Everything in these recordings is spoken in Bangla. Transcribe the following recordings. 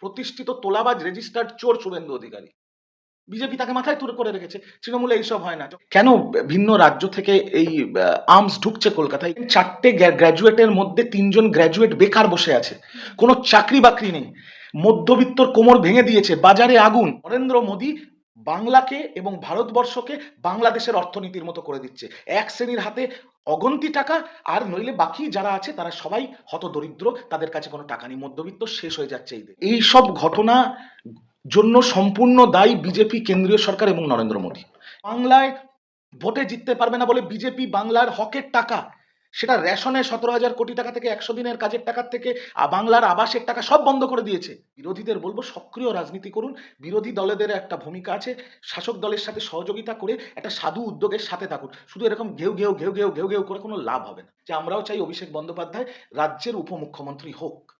প্রতিষ্ঠিত তোলাবাজ রেজিস্টার্ড চোর শুভেন্দু অধিকারী। বিজেপি তাকে মাথায় তুলে করে রেখেছে। তৃণমূলে এইসব হয় না। কেন ভিন্ন রাজ্য থেকে এই আর্মস ঢুকছে কলকাতায়? চারটে গ্র্যাজুয়েটের মধ্যে তিনজন গ্র্যাজুয়েট বেকার বসে আছে। কোনো চাকরি বাকরি নেই। মধ্যবিত্তর কোমর ভেঙে দিয়েছে। বাজারে আগুন। নরেন্দ্র মোদী বাংলাকে এবং ভারতবর্ষকে বাংলাদেশের অর্থনীতির মতো করে দিচ্ছে। এক শ্রেণির হাতে অগন্তি টাকা, আর নইলে বাকি যারা আছে তারা সবাই হত দরিদ্র তাদের কাছে কোনো টাকা নেই। মধ্যবিত্ত শেষ হয়ে যাচ্ছে এই সব ঘটনা জন্য সম্পূর্ণ দায়ী বিজেপি, কেন্দ্রীয় সরকার এবং নরেন্দ্র মোদী। বাংলায় ভোটে জিততে পারবে না বলে বিজেপি বাংলার হকের টাকা। সেটা রেশনে সতেরো হাজার কোটি টাকা থেকে একশো দিনের কাজের টাকার থেকে বাংলার আবাসের টাকা সব বন্ধ করে দিয়েছে। বিরোধীদের বলব সক্রিয় রাজনীতি করুন। বিরোধী দলেদের একটা ভূমিকা আছে। শাসক দলের সাথে সহযোগিতা করে একটা সাধু উদ্যোগের সাথে থাকুন। শুধু এরকম ঘেউ ঘেউ ঘেউ ঘেউ ঘেউ ঘেউ করে কোনো লাভ হবে না। যে আমরাও চাই অভিষেক বন্দ্যোপাধ্যায় রাজ্যের উপমুখ্যমন্ত্রী হোক।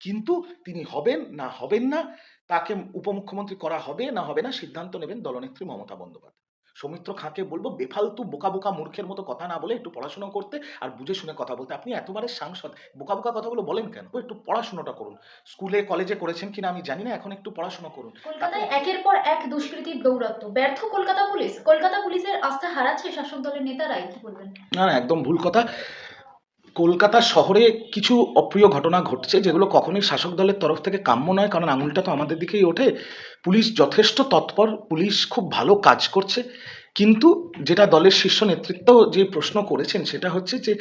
কিন্তু তিনি হবেন না হবেন না, তাকে উপমুখ্যমন্ত্রী করা হবে না হবে না সিদ্ধান্ত নেবেন দলনেত্রী মমতা বন্দ্যোপাধ্যায়। সৌমিত্র খাঁকে বলব বেফালতু বোকা বোকা মূর্খের মতো কথা না বলে একটু পড়াশোনা করতে আর বুঝে শুনে কথা বলতে। আপনি এতবারের সাংসদ বোকা বোকা কথাগুলো বলেন কেন? একটু পড়াশোনাটা করুন। স্কুলে কলেজে করেছেন কিনা আমি জানি না এখন একটু পড়াশোনা করুন। কলকাতায় একের পর এক দুষ্কৃতির দৌরাত্ম। ব্যর্থ কলকাতা পুলিশ। কলকাতা পুলিশের আস্থা হারাচ্ছে শাসক দলের নেতারাই কি বলবেন। না না একদম ভুল কথা। কলকাতা শহরে কিছু অপ্রিয় ঘটনা ঘটছে যেগুলো কখনোই শাসক দলের তরফ থেকে কাম্য নয়, কারণ আঙুলটা তো আমাদের দিকেই ওঠে। পুলিশ যথেষ্ট তৎপর, পুলিশ খুব ভালো কাজ করছে। কিন্তু যেটা দলের শীর্ষ নেতৃত্ব যে প্রশ্ন করেছেন সেটা হচ্ছে যে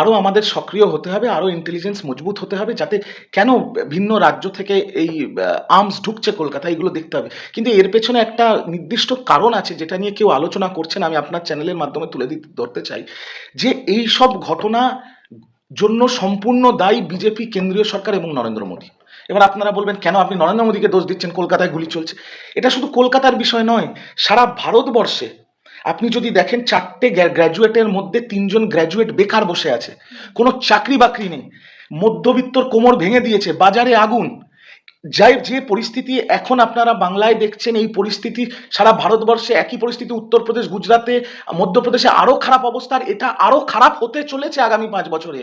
আরও আমাদের সক্রিয় হতে হবে আরও ইন্টেলিজেন্স মজবুত হতে হবে, যাতে কেন ভিন্ন রাজ্য থেকে এই আর্মস ঢুকছে কলকাতা এগুলো দেখতে হবে। কিন্তু এর পেছনে একটা নির্দিষ্ট কারণ আছে যেটা নিয়ে কেউ আলোচনা করছেন আমি আপনার চ্যানেলের মাধ্যমে তুলে দিতে ধরতে চাই। যে এই সব ঘটনা জন্য সম্পূর্ণ দায়ী বিজেপি, কেন্দ্রীয় সরকার এবং নরেন্দ্র মোদী। এবার আপনারা বলবেন, কেন আপনি নরেন্দ্র মোদীকে দোষ দিচ্ছেন? কলকাতায় গুলি চলছে। এটা শুধু কলকাতার বিষয় নয়, সারা ভারতবর্ষে। আপনি যদি দেখেন, চারটে গ্র্যাজুয়েটের মধ্যে তিনজন গ্র্যাজুয়েট বেকার বসে আছে। কোনো চাকরি বাকরি নেই। মধ্যবিত্তর কোমর ভেঙে দিয়েছে। বাজারে আগুন। যাই, যে পরিস্থিতি এখন আপনারা বাংলায় দেখছেন, এই পরিস্থিতি সারা ভারতবর্ষে, একই পরিস্থিতি উত্তরপ্রদেশ গুজরাটে মধ্যপ্রদেশে আরও খারাপ অবস্থা আর এটা আরও খারাপ হতে চলেছে আগামী পাঁচ বছরে।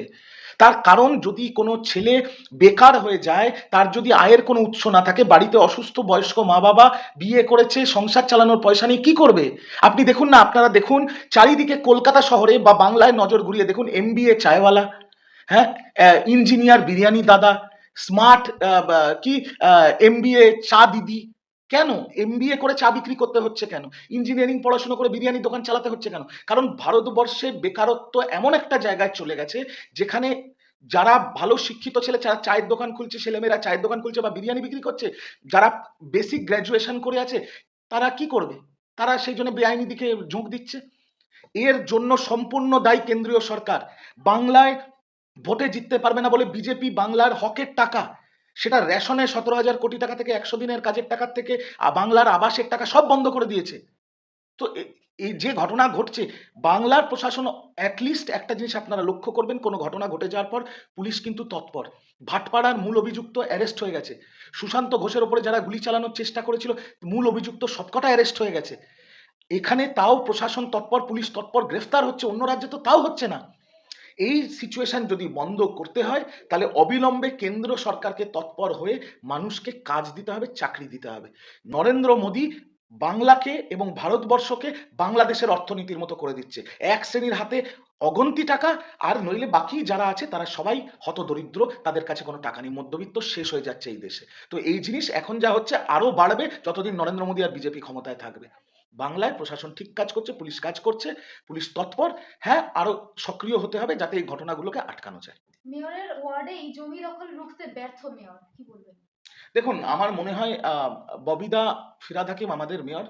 তার কারণ যদি কোনো ছেলে বেকার হয়ে যায়, তার যদি আয়ের কোনো উৎস না থাকে, বাড়িতে অসুস্থ বয়স্ক মা বাবা বিয়ে করেছে, সংসার চালানোর পয়সা নিয়ে কি করবে? আপনি দেখুন না, আপনারা দেখুন, চারিদিকে কলকাতা শহরে বা বাংলায় নজর ঘুরিয়ে দেখুন এমবিএ চায়ওয়ালা হ্যাঁ ইঞ্জিনিয়ার, বিরিয়ানি দাদা স্মার্ট কি এমবিএ চা দিদি। কেন? এমবিএ করে চা বিক্রি করতে হচ্ছে কেন? ইঞ্জিনিয়ারিং পড়াশোনা করে বিরিয়ানির দোকান চালাতে হচ্ছে কেন? কারণ ভারতবর্ষে বেকারত্ব এমন একটা জায়গায় চলে গেছে, যেখানে যারা ভালো শিক্ষিত ছেলে, যারা চায়ের দোকান খুলছে, ছেলেমেয়েরা চায়ের দোকান খুলছে বা বিরিয়ানি বিক্রি করছে, যারা বেসিক গ্র্যাজুয়েশন করে আছে, তারা কি করবে? তারা সেই জন্য বেআইনি দিকে ঝোঁক দিচ্ছে। এর জন্য সম্পূর্ণ দায়ী কেন্দ্রীয় সরকার। বাংলায় ভোটে জিততে পারবে না বলে বিজেপি বাংলার হকের টাকা। সেটা রেশনে সতেরো হাজার কোটি টাকা থেকে একশো দিনের কাজের টাকার থেকে বাংলার আবাসের টাকা সব বন্ধ করে দিয়েছে। তো এই যে ঘটনা ঘটছে, বাংলার প্রশাসন অ্যাটলিস্ট একটা জিনিস আপনারা লক্ষ্য করবেন, কোনো ঘটনা ঘটে যাওয়ার পর পুলিশ কিন্তু তৎপর। ভাটপাড়ার মূল অভিযুক্ত অ্যারেস্ট হয়ে গেছে। সুশান্ত ঘোষের ওপরে যারা গুলি চালানোর চেষ্টা করেছিল, মূল অভিযুক্ত সবকটা অ্যারেস্ট হয়ে গেছে। এখানে তাও প্রশাসন তৎপর, পুলিশ তৎপর, গ্রেফতার হচ্ছে অন্য রাজ্যে তো তাও হচ্ছে না। এই সিচুয়েশন যদি বন্ধ করতে হয়, তাহলে অবিলম্বে কেন্দ্র সরকারকে তৎপর হয়ে মানুষকে কাজ দিতে হবে, চাকরি দিতে হবে। নরেন্দ্র মোদী বাংলাকে এবং ভারতবর্ষকে বাংলাদেশের অর্থনীতির মতো করে দিচ্ছে। এক শ্রেণির হাতে অগন্তি টাকা, আর নইলে বাকি যারা আছে, তারা সবাই হতদরিদ্র, তাদের কাছে কোনো টাকা নেই। মধ্যবিত্ত শেষ হয়ে যাচ্ছে এই দেশে। তো এই জিনিস এখন যা হচ্ছে আরও বাড়বে যতদিন নরেন্দ্র মোদী আর বিজেপি ক্ষমতায় থাকবে। বাংলায় প্রশাসন ঠিক কাজ করছে পুলিশ কাজ করছে পুলিশ তৎপর হ্যাঁ আরও সক্রিয় হতে হবে যাতে এই ঘটনাগুলোকে আটকানো যায়। মেয়রের ওয়ার্ডে এই জমি দখল রুখতে ব্যর্থ মেয়র কি বলবেন? দেখুন আমার মনে হয় আহ, ববিদা ফিরাদ হাকিম আমাদের মেয়র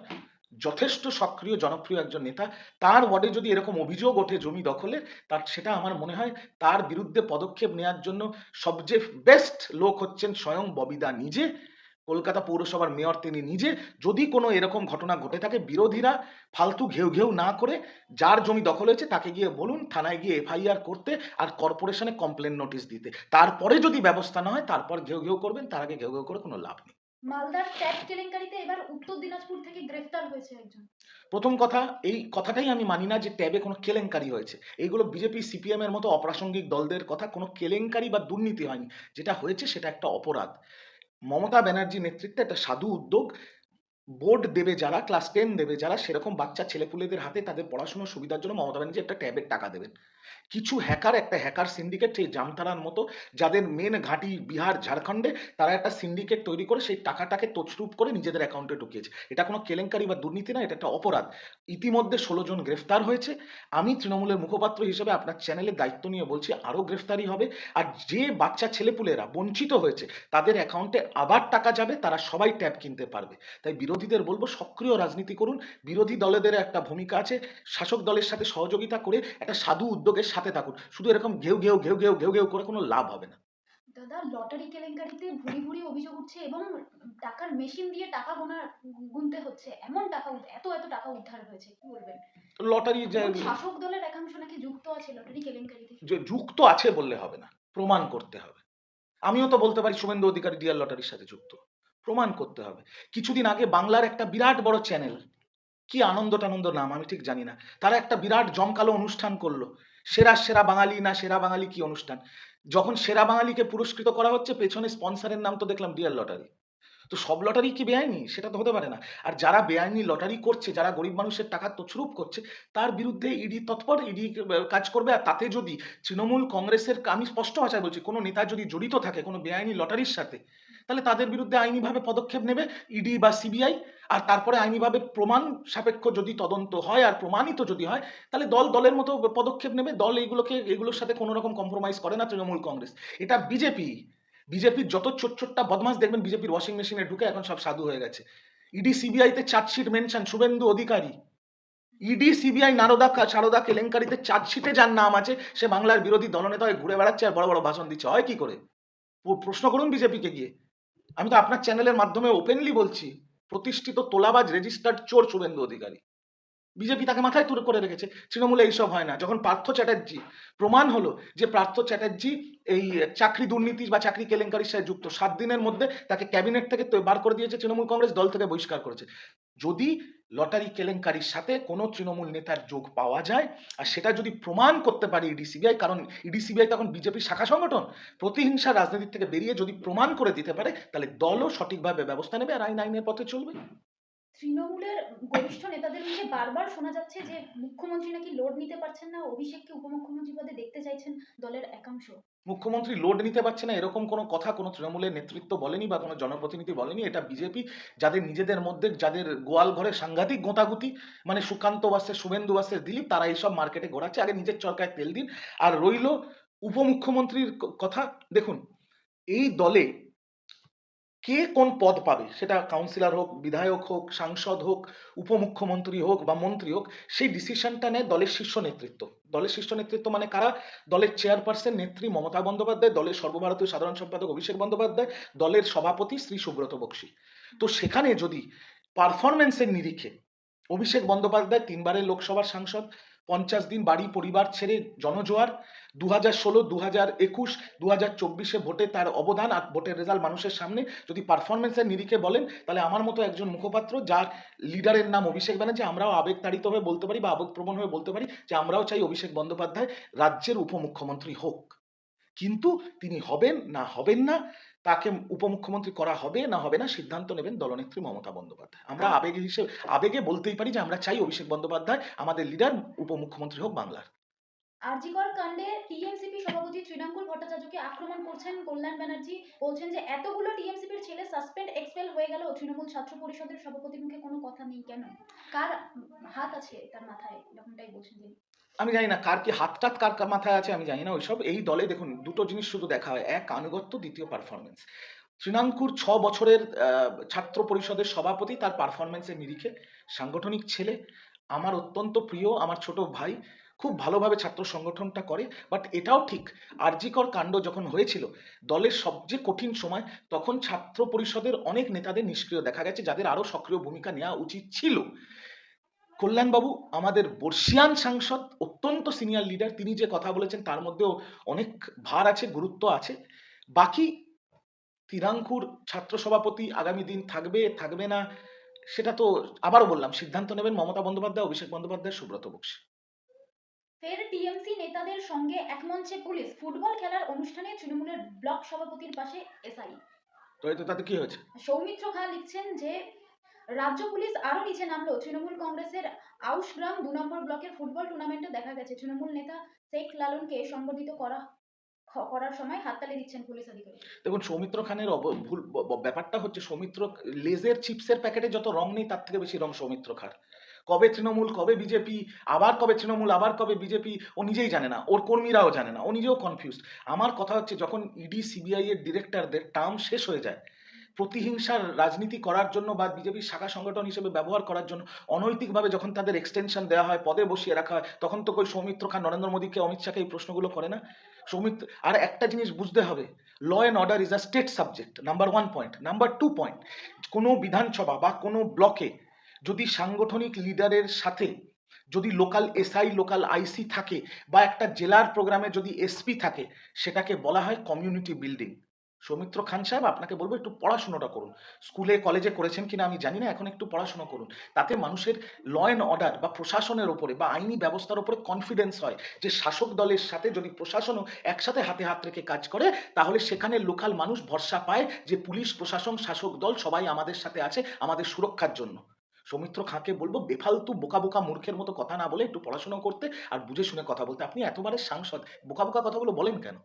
যথেষ্ট সক্রিয় জনপ্রিয় একজন নেতা। তার ওয়ার্ডে যদি এরকম অভিযোগ ওঠে জমি দখলে তার সেটা আমার মনে হয় তার বিরুদ্ধে পদক্ষেপ নেওয়ার জন্য সবচেয়ে বেস্ট লোক হচ্ছেন স্বয়ং ববিদা নিজে। কলকাতা পৌরসভার মেয়র তিনি নিজে যদি কোনো এরকম ঘটনা ঘটে থাকে বিরোধীরা ফালতু ঘেউ ঘেউ না করে যার জমি দখল হয়েছে তাকে গিয়ে বলুন থানায় গিয়ে এফআইআর করতে আর কর্পোরেশনে কমপ্লেন নোটিশ দিতে। তারপরে যদি ব্যবস্থা না হয় তারপর ঘেউ ঘেউ করবেন তার আগে ঘেউ ঘেউ করে কোনো লাভ নেই। মালদার ট্যাগ কেলেঙ্কারিতে এবার উত্তর দিনাজপুর থেকে গ্রেফতার হয়েছে একজন। প্রথম কথা এই কথাটাই আমি মানি না যে ট্যাবে কোনো কেলেঙ্কারি হয়েছে। এইগুলো বিজেপি সিপিএম এর মতো অপ্রাসঙ্গিক দলদের কথা কোনো কেলেঙ্কারি বা দুর্নীতি হয়নি। যেটা হয়েছে সেটা একটা অপরাধ। মমতা ব্যানার্জি নেতৃত্বে একটা সাধু উদ্যোগ বোর্ড দেবে যারা, ক্লাস টেন দেবে যারা, সেরকম বাচ্চা ছেলেপুলেদের হাতে তাদের পড়াশোনার সুবিধার জন্য মমতা ব্যানার্জি একটা ট্যাবের টাকা দেবেন। কিছু হ্যাকার একটা হ্যাকার সিন্ডিকেট সেই জামতারার মতো, যাদের মেন ঘাঁটি বিহার, ঝাড়খণ্ডে, তারা একটা সিন্ডিকেট তৈরি করে, সেই টাকাটাকে তছরূপ করে নিজেদের অ্যাকাউন্টে ঢুকিয়েছে। এটা কোনো কেলেঙ্কারি বা দুর্নীতি না, এটা একটা অপরাধ। ইতিমধ্যে ষোলো জন গ্রেফতার হয়েছে। আমি তৃণমূলের মুখপাত্র হিসেবে আপনার চ্যানেলের দায়িত্ব নিয়ে বলছি আরও গ্রেফতারি হবে। আর যে বাচ্চা ছেলেপুলেরা বঞ্চিত হয়েছে, তাদের অ্যাকাউন্টে আবার টাকা যাবে, তারা সবাই ট্যাব কিনতে পারবে। তাই বিরোধীদের বলব সক্রিয় রাজনীতি করুন। বিরোধী দলেদের একটা ভূমিকা আছে। শাসক দলের সাথে সহযোগিতা করে একটা সাধু উদ্যোগের সাথে থাকুন। শুধু এরকম ঘেউ ঘেউ ঘেউ ঘেউ ঘেউ ঘেউ করে কোনো লাভ হবে না। দাদা লটারি কেলেঙ্কারিতে ভুরি ভুরি অভিযোগ উঠছে এবং টাকার মেশিন দিয়ে টাকা গোনা গুনতে হচ্ছে। এমন টাকা এত এত টাকা উদ্ধার হয়েছে কি বলবেন? লটারি শাসক দলের একাংশ নাকি যুক্ত আছে লটারি কেলেঙ্কারিতে? যুক্ত আছে বললে হবে না। প্রমাণ করতে হবে। আমিও তো বলতে পারি শুভেন্দু অধিকারী ডিয়ার লটারির সাথে যুক্ত। প্রমাণ করতে হবে। কিছুদিন আগে বাংলার একটা বিরাট বড় চ্যানেল কি আনন্দ টানন্দ নাম, আমি ঠিক জানি না। তারা একটা বিরাট জমকালো অনুষ্ঠান করল। সেরা সেরা বাঙালি না সেরা বাঙালি কি অনুষ্ঠান? যখন সেরা বাঙালিকে পুরস্কৃত করা হচ্ছে, পেছনে স্পন্সারের নাম তো দেখলাম ডিয়ার লটারি তো সব লটারি কি বেআইনি? সেটা তো হতে পারে না। আর যারা বেআইনি লটারি করছে, যারা গরিব মানুষের টাকা তছরূপ করছে, তার বিরুদ্ধে ইডি তৎপর ইডি কাজ করবে। আর তাতে যদি তৃণমূল কংগ্রেসের আমি স্পষ্ট ভাষায় বলছি, কোনো নেতা যদি জড়িত থাকে কোনো বেআইনি লটারির সাথে, তাহলে তাদের বিরুদ্ধে আইনিভাবে পদক্ষেপ নেবে ইডি বা সিবিআই। আর তারপরে আইনিভাবে প্রমাণ সাপেক্ষ যদি তদন্ত হয় আর প্রমাণিত যদি হয়, তাহলে দল দলের মতো পদক্ষেপ নেবে। দল এইগুলোকে, এগুলোর সাথে কোনো রকম কম্প্রোমাইজ করে না তৃণমূল কংগ্রেস। এটা বিজেপি। বিজেপির যত ছোট ছোট্টা বদমাস দেখবেন বিজেপির ওয়াশিং মেশিনে ঢুকে এখন সব সাধু হয়ে গেছে। ইডি সিবিআই তে chargesheet mention Suvendu Adhikari. ED CBI Narada Saradha কেলেঙ্কারিতে চার্জশিটে যার নাম আছে, সে বাংলার বিরোধী দলনেতা ঘুরে বেড়াচ্ছে আর বড় বড় ভাষণ দিচ্ছে। হয় কি করে? প্রশ্ন করুন বিজেপিকে গিয়ে। আমি তো আপনার চ্যানেলের মাধ্যমে ওপেনলি বলছি, প্রতিষ্ঠিত তোলাবাজ রেজিস্টার্ড চোর শুভেন্দু অধিকারী। বিজেপি তাকে মাথায় তুলে করে রেখেছে। তৃণমূলে এইসব হয় না। যখন পার্থ চ্যাটার্জি, প্রমাণ হলো যে পার্থ চ্যাটার্জি এই চাকরি দুর্নীতি বা চাকরি কেলেঙ্কারির সাথে যুক্ত, সাত দিনের মধ্যে তাকে ক্যাবিনেট থেকে বার করে দিয়েছে তৃণমূল কংগ্রেস, দল থেকে বহিষ্কার করেছে। যদি লটারি কেলেঙ্কারির সাথে কোনো তৃণমূল নেতার যোগ পাওয়া যায়, আর সেটা যদি প্রমাণ করতে পারে ইডি সিবিআই, কারণ ইডি সিবিআই তখন বিজেপির শাখা সংগঠন প্রতিহিংসা রাজনীতি থেকে বেরিয়ে যদি প্রমাণ করে দিতে পারে, তাহলে দলও সঠিকভাবে ব্যবস্থা নেবে আর আইন আইনের পথে চলবে। তৃণমূলের গরিষ্ঠ নেতাদের মুখে বারবার শোনা যাচ্ছে যে মুখ্যমন্ত্রী নাকি লোড নিতে পারছেন না। অভিষেককে উপমুখ্যমন্ত্রী পদে দেখতে চাইছেন দলের একাংশ। মুখ্যমন্ত্রী লোড নিতে পারছে না, এরকম কোনো কথা কোনো তৃণমূলের নেতৃত্ব বলেনি বা কোনো জনপ্রতিনিধি বলেনি। এটা বিজেপি, যাদের নিজেদের মধ্যে, যাদের গোয়াল ঘরে সাংঘাতিক গোঁতাগুতি মানে সুকান্ত বাসের শুভেন্দু বাসের দিলীপ, তারা এইসব মার্কেটে ঘোরাচ্ছে। আগে নিজের চরকায় তেল দিন। আর রইল উপমুখ্যমন্ত্রীর কথা। দেখুন, এই দলে কে কোন পদ পাবে? সেটা কাউন্সিলর হোক, বিধায়ক হোক, সাংসদ হোক, উপমুখ্যমন্ত্রী হোক বা মন্ত্রী হোক, সেই ডিসিশনটা নেয় দলের শীর্ষ নেতৃত্ব। দলের শীর্ষ নেতৃত্ব মানে কারা? দলের চেয়ারপারসন নেত্রী মমতা বন্দ্যোপাধ্যায়, দলের সর্বভারতীয় সাধারণ সম্পাদক অভিষেক বন্দ্যোপাধ্যায়, দলের সভাপতি শ্রী সুব্রত বক্সী। তো সেখানে যদি পারফরমেন্সের নিরিখে অভিষেক বন্দ্যোপাধ্যায় তিনবারের লোকসভার সাংসদ পঞ্চাশ দিন বাড়ি পরিবার ছেড়ে জনজোয়ার দু হাজার ষোলো দু হাজার একুশ দু হাজার চব্বিশে ভোটে তার অবদান আর ভোটের রেজাল্ট মানুষের সামনে। যদি পারফরমেন্সের নিরিখে বলেন, তাহলে আমার মতো একজন মুখপাত্র যার লিডারের নাম অভিষেক ব্যানার্জি, আমরাও আবেগতাড়িত হয়ে বলতে পারি বা আবেগপ্রবণ হয়ে বলতে পারি যে আমরাও চাই অভিষেক বন্দ্যোপাধ্যায় রাজ্যের উপমুখ্যমন্ত্রী হোক। কিন্তু তিনি হবেন না হবেন না তাকে উপমুখ্যমন্ত্রী করা হবে না হবে না সিদ্ধান্ত নেবেন দলনেত্রী মমতা বন্দ্যোপাধ্যায়। আমরা আবেগে হিসেবে আবেগে বলতেই পারি যে আমরা চাই অভিষেক বন্দ্যোপাধ্যায় আমাদের লিডার উপমুখ্যমন্ত্রী হোক বাংলার। আরজিকর কাণ্ডে টিএমসিপি সভাপতি তৃণাঙ্কুর ভট্টাচার্যকে আক্রমণ করছেন কল্যাণ ব্যানার্জি। বলছেন যে, এতগুলো টিএমসিপির ছেলে সাসপেন্ড এক্সপেল হয়ে গেল। তৃণমূল ছাত্র পরিষদের সভাপতির মুখে কোনো কথা নেই কেন? কার হাত আছে তার মাথায়? এরকমটাই বলছেন তিনি। আমি জানি না, কার কি হাত টাত, কার মাথায় আছে আমি জানি না। ওইসব এই দলে দেখুন, দুটো জিনিস শুধু দেখা হয়। এক, আনুগত্য, দ্বিতীয় পারফরমেন্স তৃণাঙ্কুর ছ বছরের ছাত্র পরিষদের সভাপতি, তার পারফরমেন্সের নিরিখে সাংগঠনিক ছেলে, আমার অত্যন্ত প্রিয়, আমার ছোট ভাই খুব ভালোভাবে ছাত্র সংগঠনটা করে বাট এটাও ঠিক আরজিকর কাণ্ড যখন হয়েছিল, দলের সবচেয়ে কঠিন সময় তখন ছাত্র পরিষদের অনেক নেতাদের নিষ্ক্রিয় দেখা গেছে, যাদের আরও সক্রিয় ভূমিকা নেওয়া উচিত ছিল। কল্যাণবাবু, আমাদের বর্ষিয়ান সাংসদ, অত্যন্ত সিনিয়র লিডার তিনি যে কথা বলেছেন তার মধ্যেও অনেক ভার আছে, গুরুত্ব আছে। বাকি তিরাঙ্কুর ছাত্র সভাপতি আগামী দিন থাকবে থাকবে না, সেটা তো আবারও বললাম, সিদ্ধান্ত নেবেন মমতা বন্দ্যোপাধ্যায়, অভিষেক বন্দ্যোপাধ্যায়, সুব্রত বক্সী। ফের টিএমসি নেতাদের সঙ্গে এক মঞ্চে পুলিশ ফুটবল খেলার অনুষ্ঠানে তৃণমূলের ব্লক সভাপতির পাশে এসআই। তো এতে তাতে কি হয়েছে? সৌমিত্র খা লিখছেন যে রাজ্য পুলিশ আরও নিচে নামলো। তৃণমূল কংগ্রেসের আউশগ্রাম দু নম্বর ব্লকের ফুটবল টুর্নামেন্টে দেখা গেছে। তৃণমূল নেতা শেখ লালনকে সংবর্ধিত করা করার সময় হাততালি দিচ্ছেন পুলিশ আধিকারিক। দেখুন সৌমিত্র খানের ভুল ব্যাপারটা হচ্ছে সৌমিত্র লেজের চিপসের প্যাকেটে যত রং নেই তার থেকে বেশি রং সৌমিত্র খার। কবে তৃণমূল, কবে বিজেপি, আবার কবে তৃণমূল, আবার কবে বিজেপি, ও নিজেই জানে না। ওর কর্মীরাও জানে না। ও নিজেও কনফিউজ আমার কথা হচ্ছে, যখন ইডি সিবিআই এর ডিরেক্টরদের টার্ম শেষ হয়ে যায়, প্রতিহিংসার রাজনীতি করার জন্য বা বিজেপির শাখা সংগঠন হিসেবে ব্যবহার করার জন্য অনৈতিকভাবে যখন তাদের এক্সটেনশন দেওয়া হয়, পদে বসিয়ে রাখা হয়, তখন তো কই সৌমিত্র খান, নরেন্দ্র মোদীকে, অমিত শাহকে এই প্রশ্নগুলো করে না? সৌমিত্র, আর একটা জিনিস বুঝতে হবে law and order is a state subject number one point number two point কোনো বিধানসভা বা কোনো ব্লকে যদি সাংগঠনিক লিডারের সাথে যদি লোকাল এসআই, লোকাল আইসি থাকে বা একটা জেলার প্রোগ্রামে যদি এসপি থাকে, সেটাকে বলা হয় কমিউনিটি বিল্ডিং। সৌমিত্র খান সাহেব, আপনাকে বলব একটু পড়াশোনাটা করুন। স্কুলে, কলেজে করেছেন কিনা আমি জানি না, এখন একটু পড়াশোনা করুন। তাতে মানুষের ল অ্যান্ড অর্ডার বা প্রশাসনের ওপরে বা আইনি ব্যবস্থার ওপরে কনফিডেন্স হয় যে শাসক দলের সাথে যদি প্রশাসনও একসাথে হাতে হাত রেখে কাজ করে, তাহলে সেখানে লোকাল মানুষ ভরসা পায় যে পুলিশ, প্রশাসন, শাসক দল সবাই আমাদের সাথে আছে, আমাদের সুরক্ষার জন্য। সৌমিত্র খাঁকে বলব, বেফালতু বোকা বোকা মূর্খের মতো কথা না বলে একটু পড়াশোনা করতে আর বুঝে শুনে কথা বলতে। আপনি এতবারের সাংসদ, বোকা বোকা কথাগুলো বলেন কেন?